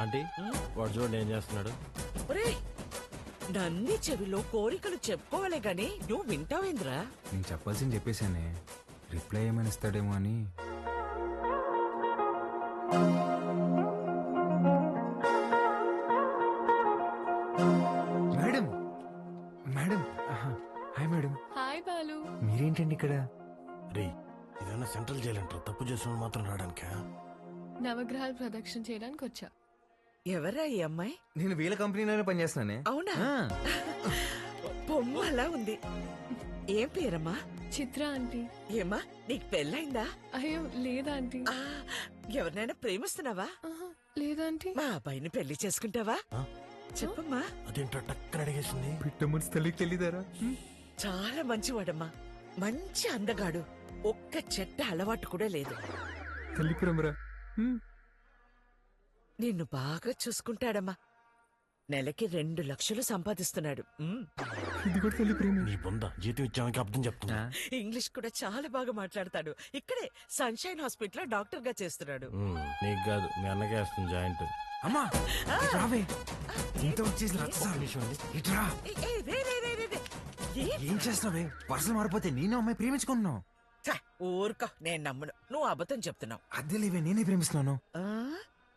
Aunty వాడు చూడండి ఏం చేస్తున్నాడు. ఒరేయ్ నన్ని చెవిలో కోరికలు చెప్పుకోవాలే గాని నువ్వు వింటావేంద్రా? నేను చెప్పాల్సింది చెప్పేశానే. రిప్లై ఏమైనా ఇస్తాడేమో అని. మేడం మేడం ఆహా. Hi madam. హాయ్ బాలు. మీరేంటండి ఇక్కడ? రే ఇదన్నా సెంట్రల్ జైలు అంటారు తప్పు చేసిన మాత్రం రావడానికా? నవగ్రహాలు ప్రదక్షిణ చేయడానికి వచ్చా ఎవరా ఈ అమ్మాయి? నేను వీళ్ళ కంపెనీలోనే పనిచేస్తున్నానే. అవునా? ఆ, బొమ్మ అలా ఉంది. ఏం పేరమ్మా? చిత్ర ఆంటీ. ఏమా నీకు పెళ్ళైందా? అయ్యో లేదా ఆంటీ. ఆ, ఎవరినైనా ప్రేమిస్తున్నావా? ఆహా, లేదా ఆంటీ? మా అబ్బాయిని పెళ్ళి చేసుకుంటావా? చెప్పమ్మా. అదేంటో టక్కన అడిగేసింది? పిట్ట మనసు తల్లికి తెలియదారా చాలా మంచివాడమ్మా. మంచి అందగాడు. ఒక్క చెట్ట అలవాటు కూడా లేదు. తల్లి ప్రేమరా. నిన్ను బాగా చూసుకుంటాడమ్మా. నెలకి రెండు లక్షలు సంపాదిస్తున్నాడు. ఇది కూడా తల్లి ప్రేమ. నీ బొంద. జీతం ఇచ్చామని అర్థం చెప్తున్నా. ఇంగ్లీష్ కూడా చాలా బాగా మాట్లాడతాడు. ఇక్కడే సన్షైన్ హాస్పిటల్ డాక్టర్గా చేస్తున్నాడు. ఉమ్, నీకు కాదు మీ అన్నకే వేస్తుంది జాయింట్. అమ్మా! ఇటు రావే. ఇంత వచ్చేసి రచ్చసాలు. ఇటు రా. ఏ, ఏ, రే, రే, రే, రే, రే. ఏ? ఏం చేస్తున్నావే? పర్సలు మారిపోతే నేను అమ్మాయి ప్రేమించుకుంటున్నావు. ఛ, ఊరుకో నేను నమ్మను. నువ్వు అబద్ధం చెప్తున్నావు. అదే లేవే నేనే ప్రేమిస్తున్నాను. ఆ?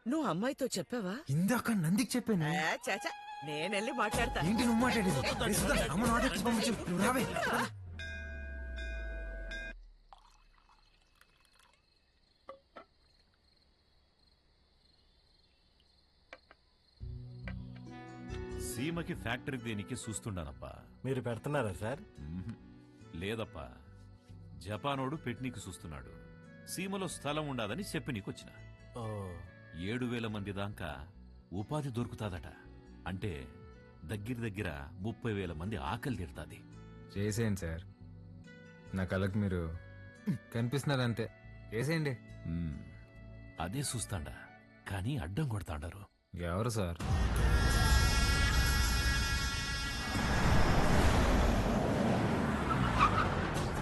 నువ్వు అమ్మాయితో చెప్పావా? ఇందాక నందికి చెప్పాను. ఆ, చాచా నేనెళ్ళి మాట్లాడతా. ఏంటి నువ్వు మాట్లాడేది? సుధా, పంపించు. నువ్వు రావే. సీమకి ఫ్యాక్టరీ దేనికి చూస్తుండానప్పా. మీరు పెడుతున్నారా సార్. లేదప్పా. జపానోడు పెట్నీకి చూస్తున్నాడు. సీమలో స్థలం ఉండాదని చెప్పి నీకొచ్చిన. ఓ. ఏడు వేల మంది దాకా ఉపాధి దొరుకుతాదట. అంటే దగ్గర దగ్గర ముప్పై వేల మంది ఆకలి తీరుతాది. చేసేయండి సార్. నా కళ్ళకి మీరు కనిపిస్తున్నారు అంతే చేసేయండి. మ్మ్. అదే చూస్తాండా. కానీ అడ్డం కొడతాండారు. ఎవరు సార్?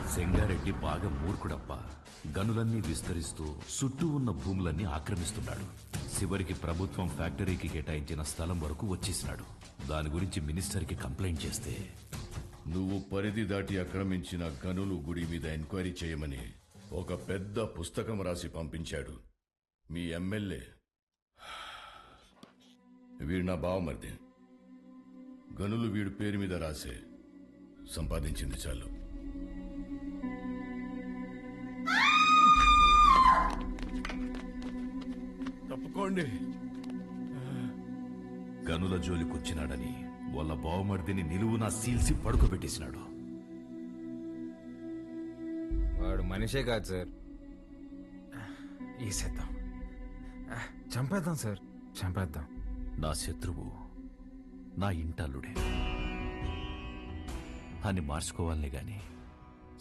సెంగారెడ్డి బాగా మూర్ఖుడప్ప. గనులన్నీ విస్తరిస్తూ చుట్టూ ఉన్న భూములన్నీ ఆక్రమిస్తున్నాడు. చివరికి ప్రభుత్వం ఫ్యాక్టరీకి కేటాయించిన స్థలం వరకు వచ్చేసినాడు. దాని గురించి మినిస్టర్కి కంప్లైంట్ చేస్తే? నువ్వు పరిధి దాటి ఆక్రమించిన గనులు గుడి మీద ఎంక్వైరీ చేయమని ఒక పెద్ద పుస్తకం రాసి పంపించాడు. మీ ఎమ్మెల్యే. వీడు నా బావమర్ది. గనులు వీడి పేరు మీద రాసే. సంపాదించింది చాలు. తప్పుకోండి గనుల జోలికొచ్చినాడని వాళ్ళ బావమర్దిని నిలువునా సీల్సి పడుకోబెట్టేసినాడు. వాడు మనిషే కాదు సార్. ఈసేద్దాం ఆ, చంపేద్దాం సార్. చంపేద్దాం. నా శత్రువు నా ఇంటల్లుడే. అని మార్చుకోవాలనే గాని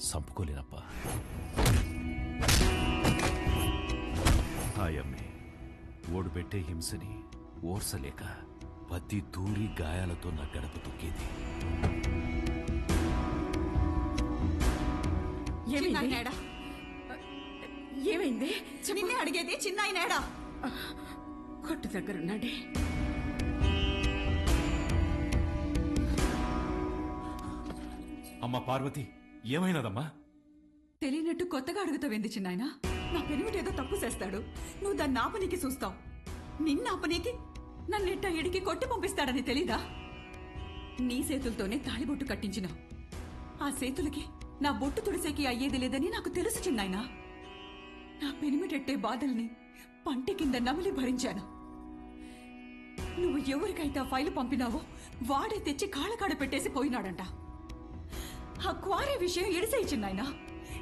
సంపుకోలేనప్పా. హాయమ్మే ఓడు పెట్టే హింసని ఓర్సలేక పత్తి దూరి గాయాలతో నా గడప తొక్కేది. చిన్నాయనేడా ఏమైంది? నిన్నే అడిగేది చిన్నాయనేడా కొట్టు దగ్గరున్నాడే. అమ్మ పార్వతి ఏమైనదమ్మా? తెలియనట్టు కొత్తగా అడుగుతావేంది చిన్నాయన? నా పెనిమిటి ఏదో తప్పు చేస్తాడు. నువ్వు దాన్ని ఆపనీకి చూస్తావు. నిన్న ఆపనీకి నన్నెట్ట ఇడికి కొట్టి పంపిస్తాడని తెలీదా? నీ చేతులతోనే తాళిబొట్టు కట్టించిన. ఆ చేతులకి నా బొట్టు తుడిసేకి అయ్యేది లేదని నాకు తెలుసు చిన్నాయన. నా పెనిమిటెట్టే బాధల్ని పంట కింద నమిలి భరించాను. నువ్వు ఎవరికైతే ఆ ఫైలు పంపినావో వాడే తెచ్చి కాళ్ళకాడ పెట్టేసి పోయినాడంట. ఆ క్వారీ విషయం ఇడిసేయిచ్చిన్నాయన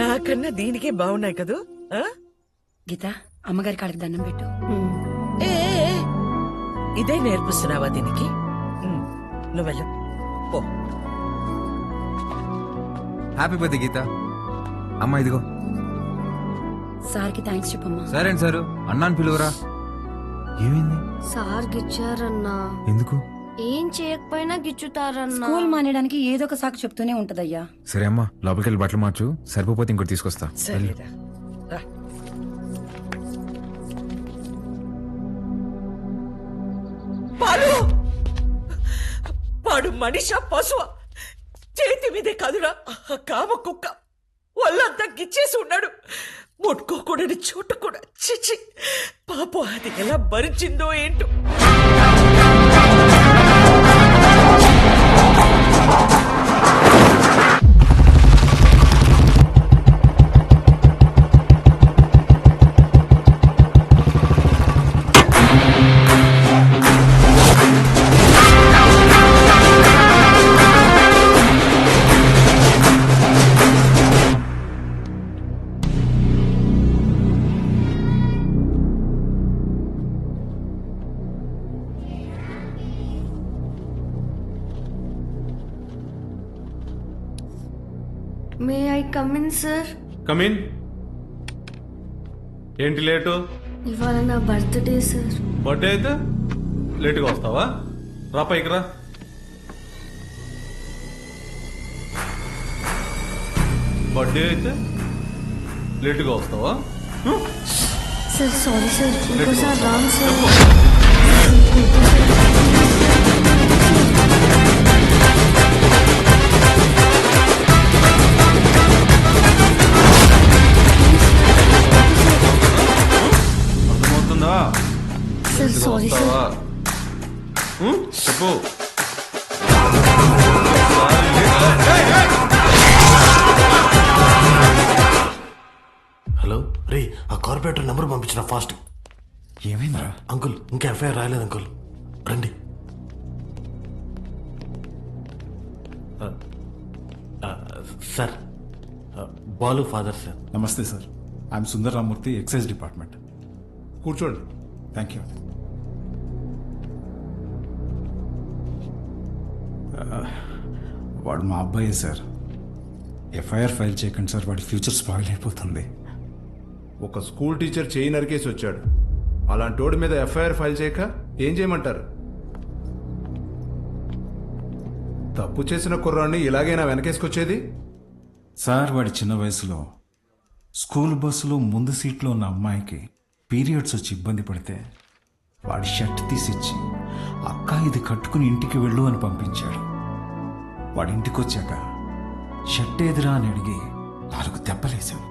నాకన్నా దీనికే బాగున్నాయి కదూ? ఆ? గీత అమ్మగారి కాళ్ళకి దండం పెట్టు. ఏ ఏ, ఏ. ఇదే నేర్పిస్తున్నావా దీనికి? ఉమ్, నువ్వెళ్ళు పో. Happy birthday Geetha. అమ్మ ఇదిగో. సార్కి థ్యాంక్స్ చెప్పమ్మా. సరే అండి సారు. అన్నాను పిలువరా. ఏమైంది? సార్ గిచ్చారన్నా. ఎందుకు? ఏం చేయకపోయినా గిచ్చుతారన్నా. స్కూల్ మానేయడానికి ఏదో ఒక సాకు చెప్తూనే ఉంటదయ్యా. సరే అమ్మా లోపలికి వెళ్ళి బట్టలు మార్చు సరిపోతే ఇంకోటి తీసుకొస్తా. సరేరా. రా. పాలు! వాడు మనిష పశువ. చేతి మీదే కాదురా కామ కుక్క. ఒళ్ళంతా గిచ్చేసి ఉన్నాడు. ముట్టుకోకూడని చోటు కూడా. చిచి పాపం అది ఎలా భరించిందో ఏంటో. May I come in sir come in ఏంటి లేటు? ఇవాళ నా బర్త్డే సార్ బర్త్డే అయితే లేటుగా వస్తావా? రా పైకి రా. బర్త్డే అయితే లేటుగా వస్తావా? సార్ సారీ సార్ ఇంకోసారి రాంగ్ సార్ అర్థమవుతుందా? సార్. లేటుగా సారీ సార్ వస్తావా ఉం? చెప్పు. హలో రే ఆ కార్పొరేటర్ నెంబర్ పంపించిన ఫాస్ట్. ఏమైందిరా? అంకుల్ ఇంకా ఎఫ్ఐఆర్ రాయలేదు అంకుల్. రండి. Sir Balu father sir. నమస్తే sir. I'm Sundar Ramurthy excise department. కూర్చోండి. థ్యాంక్ యూ వాడు మా అబ్బాయే సార్. ఎఫ్ఐఆర్ ఫైల్ చేయకండి సార్ వాడి ఫ్యూచర్ స్పాయిల్ అయిపోతుంది. ఒక స్కూల్ టీచర్ చేయి నరికేసి వచ్చాడు. అలాంటి వాడి మీద ఎఫ్ఐఆర్ ఫైల్ చేయక ఏం చేయమంటారు? తప్పు చేసిన కుర్రాన్ని ఇలాగైనా వెనకేసుకొచ్చేది? సార్ వాడి చిన్న వయసులో స్కూల్ బస్సులో ముందు సీట్లో ఉన్న అమ్మాయికి పీరియడ్స్ వచ్చి ఇబ్బంది పడితే వాడి షర్ట్ తీసిచ్చి అక్క ఇది కట్టుకుని ఇంటికి వెళ్ళు అని పంపించాడు. వాడి ఇంటికి వచ్చాక షర్ట్ ఏదిరా అని అడిగి నాలుగు దెబ్బలేశాను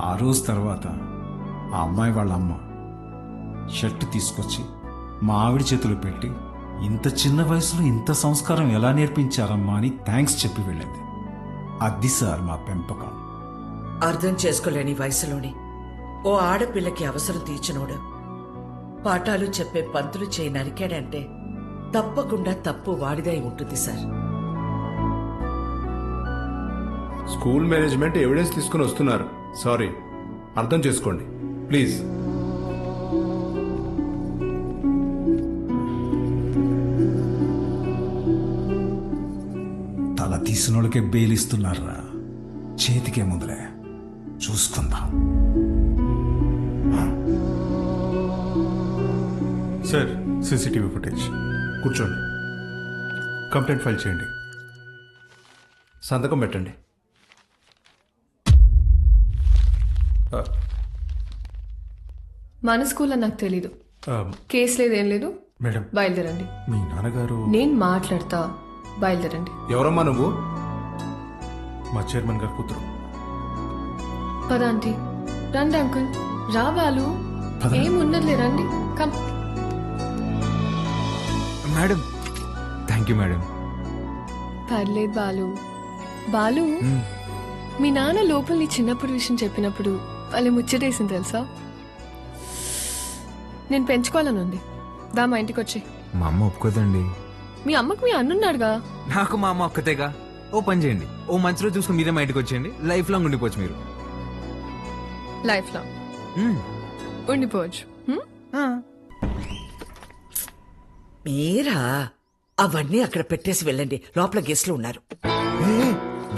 ఆ రోజు తర్వాత ఆ అమ్మాయి వాళ్ళ అమ్మ షర్ట్ తీసుకొచ్చి మా ఆవిడ చేతిలో పెట్టి ఇంత చిన్న వయసులో ఇంత సంస్కారం ఎలా నేర్పించారమ్మా అని థ్యాంక్స్ చెప్పి వెళ్ళింది. అది సార్ మా పెంపకం. అర్థం చేసుకోలేని వయసులోని ఓ ఆడపిల్లకి అవసరం తీర్చినోడు. పాఠాలు చెప్పే పంతులు చేయి నరికాడంటే తప్పకుండా తప్పు వాడిదై ఉంటుంది సార్. స్కూల్ మేనేజ్మెంట్ ఎవిడెన్స్ తీసుకుని వస్తున్నారు. సారీ అర్థం చేసుకోండి. ప్లీజ్. తీసినోళ్ళకే బెయిలిస్తున్నారా చేతికే ముందులే. చూసుకుందాం. Sir CCTV footage. కూర్చోండి. కంప్లైంట్ ఫైల్ చేయండి. సంతకం పెట్టండి. మన స్కూల్లో నాకు తెలీదు. కేసు లేదు ఏం లేదు. మేడం. బయలుదేరండి. మీ నాన్నగారు నేను మాట్లాడతా. బయలుదేరండి. ఎవరమ్మా నువ్వు? మా చైర్మన్ గారు కూతురు. పద ఆంటీ రండి అంకుల్. రా బాలు. ఏమున్నదిలే రండి. Come. Madam. Thank you madam. పర్లేదు బాలు. బాలు మీ నాన్న లోపల నీ చిన్నప్పుడు విషయం చెప్పినప్పుడు వాళ్ళు ముచ్చటేసింది తెలుసా? నేను పెంచుకోవాలని ఉంది దా మా ఇంటికి వచ్చి మా అమ్మ ఒప్పుకోదండి. మీ అమ్మకు మీ అన్నున్నాడుగా నాకు మా అమ్మ ఒక్కతేగా. ఓ పని చేయండి. ఓ మంచి రోజు చూసుకుని మీరే మా ఇంటికి వచ్చేయండి. లైఫ్ లాంగ్ ఉండిపోవచ్చు మీరు. లైఫ్లో మ్మ్. ఉండిపోవచ్చు. హ్మ్? మీరా? అవన్నీ అక్కడ పెట్టేసి వెళ్ళండి. లోపల గెస్ట్లు ఉన్నారు.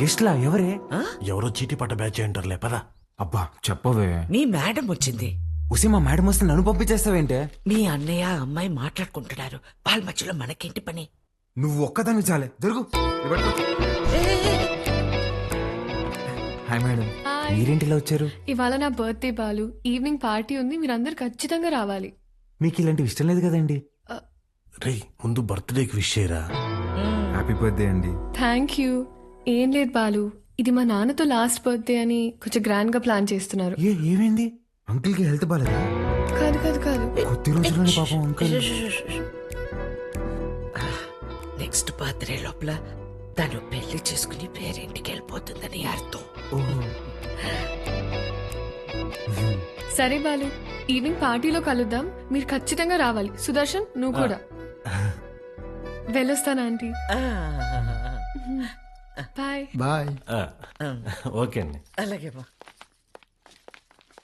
గెస్ట్లా? ఎవరే? ఎవరో చీటీ పట్ట బ్యాచ్ అంటారులే పదా. అబ్బా చెప్పవే. మీ మేడం వచ్చింది. ఉసి మా మేడం వస్తే నన్ను పంపించేస్తావేంటే? మీ అన్నయ్య అమ్మాయి మాట్లాడుకుంటున్నారు. వాళ్ళ మధ్యలో మనకేంటి పని? నువ్వు ఒక్కదాన్ని చాలే. దొరుకు. Hi madam. హాయ్. మీరేంటి ఇలా వచ్చారు? ఇవాళ నా బర్త్డే బాలు. ఈవినింగ్ పార్టీ ఉంది. మీరందరూ ఖచ్చితంగా రావాలి. మీకు ఇలాంటివి ఇష్టం లేదు కదండి? రే ముందు బర్త్డేకి విష్ చేయరా? హ్యాపీ బర్త్డే అండి. Thank you. ఏం లేదు బాలు. ఇది మా నాన్నతో లాస్ట్ బర్త్డే అని కొంచెం గ్రాండ్గా ప్లాన్ చేస్తున్నారు. ఏ ఏమైంది? అంకుల్కి హెల్త్ బాగాలేదా కాదు కాదు కాదు. కొద్ది రోజుల్లోనే పాపం అంకుల్ నెక్స్ట్ బర్త్డే లోపల తను పెళ్ళి చేసుకుని పేరింటికి వెళ్ళిపోతుందని అర్థం. సరే బాలు ఈవినింగ్ పార్టీలో కలుద్దాం. మీరు ఖచ్చితంగా రావాలి. సుదర్శన్ నువ్వు కూడా. వెళ్ళొస్తాను ఆంటీ. బాయ్. బాయ్. ఓకే అండి. అలాగే బా